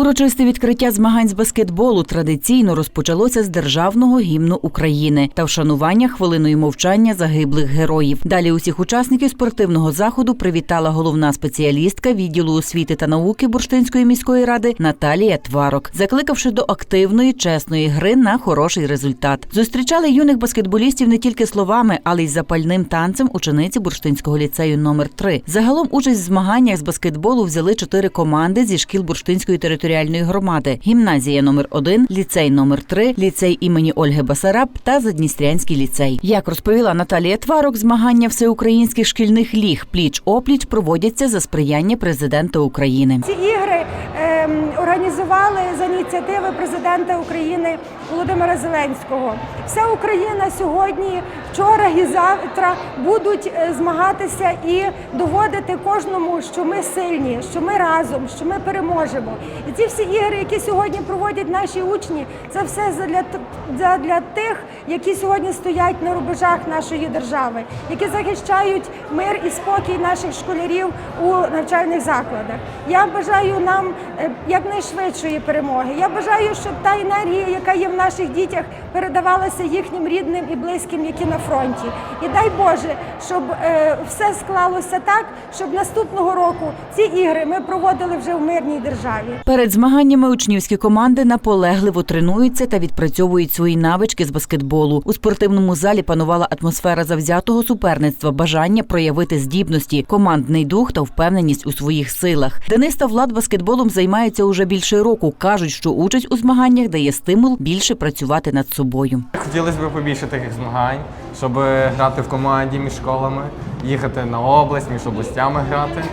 Урочисте відкриття змагань з баскетболу традиційно розпочалося з державного гімну України та вшанування хвилиною мовчання загиблих героїв. Далі усіх учасників спортивного заходу привітала головна спеціалістка відділу освіти та науки Бурштинської міської ради Наталія Тварок, закликавши до активної, чесної гри на хороший результат. Зустрічали юних баскетболістів не тільки словами, але й запальним танцем учениці Бурштинського ліцею номер 3 Загалом участь в змаганнях з баскетболу взяли чотири команди зі шкіл Бурштинської територіальної громади: гімназія номер 1 ліцей номер 3 ліцей імені Ольги Басараб та Задністрянський ліцей. Як розповіла Наталія Тварок, змагання всеукраїнських шкільних ліг пліч опліч проводяться за сприяння президента України. Ці ігри ем, організували за ініціативи президента України Володимира Зеленського. Вся Україна сьогодні, вчора і завтра будуть е, змагатися і доводити кожному, що ми сильні, що ми разом, що ми переможемо. І ці всі ігри, які сьогодні проводять наші учні, це все задля, т- задля тих, які сьогодні стоять на рубежах нашої держави, які захищають мир і спокій наших школярів у навчальних закладах. Я бажаю нам е, якнайшвидшої перемоги. Я бажаю, щоб та енергія, яка є в наших дітях, передавалася їхнім рідним і близьким, які на фронті. І дай Боже, щоб е, все склалося так, щоб наступного року ці ігри ми проводили вже в мирній державі. Перед змаганнями учнівські команди наполегливо тренуються та відпрацьовують свої навички з баскетболу. У спортивному залі панувала атмосфера завзятого суперництва, бажання проявити здібності, командний дух та впевненість у своїх силах. Денис та Влад баскетболом займаються уже більше року. кажуть, що участь у змаганнях дає стимул більше працювати над собою. Хотілося б побільше таких змагань, щоб грати в команді між школами, їхати на область, між областями грати.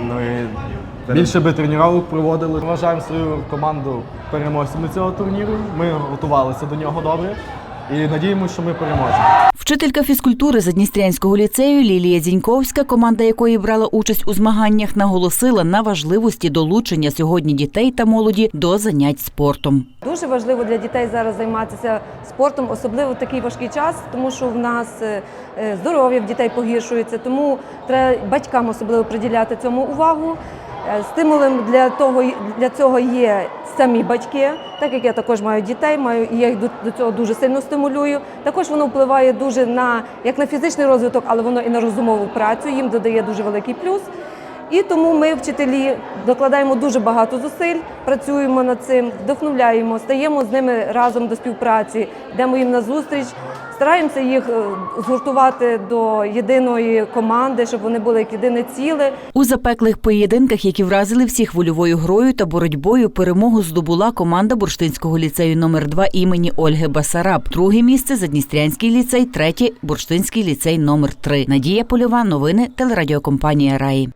Ну і Більше би тренувок проводили. Вважаємо свою команду переможцями цього турніру. Ми готувалися до нього добре і надіємося, що ми переможемо. Вчителька фізкультури Задністрянського ліцею Лілія Зіньковська, команда якої брала участь у змаганнях, наголосила на важливості долучення сьогодні дітей та молоді до занять спортом. Дуже важливо для дітей зараз займатися спортом, особливо в такий важкий час, тому що в нас е, е, здоров'я в дітей погіршується. Тому треба батькам особливо приділяти цьому увагу. Е, Стимулем для того для цього є самі батьки, так як я також маю дітей, маю і я їх до, до цього дуже сильно стимулюю. Також воно впливає дуже на як на фізичний розвиток, але воно і на розумову працю. Їм додає дуже великий плюс. І тому ми, вчителі, докладаємо дуже багато зусиль, працюємо над цим, вдохновляємо, стаємо з ними разом до співпраці, йдемо їм на зустріч, стараємося їх е, згуртувати до єдиної команди, щоб вони були як єдине ціле. У запеклих поєдинках, які вразили всіх вольовою грою та боротьбою, перемогу здобула команда Бурштинського ліцею номер 2 імені Ольги Басараб. Друге місце Задністрянський ліцей, третє Бурштинський ліцей номер 3 Надія Польова. Новини телерадіокомпанія Раї.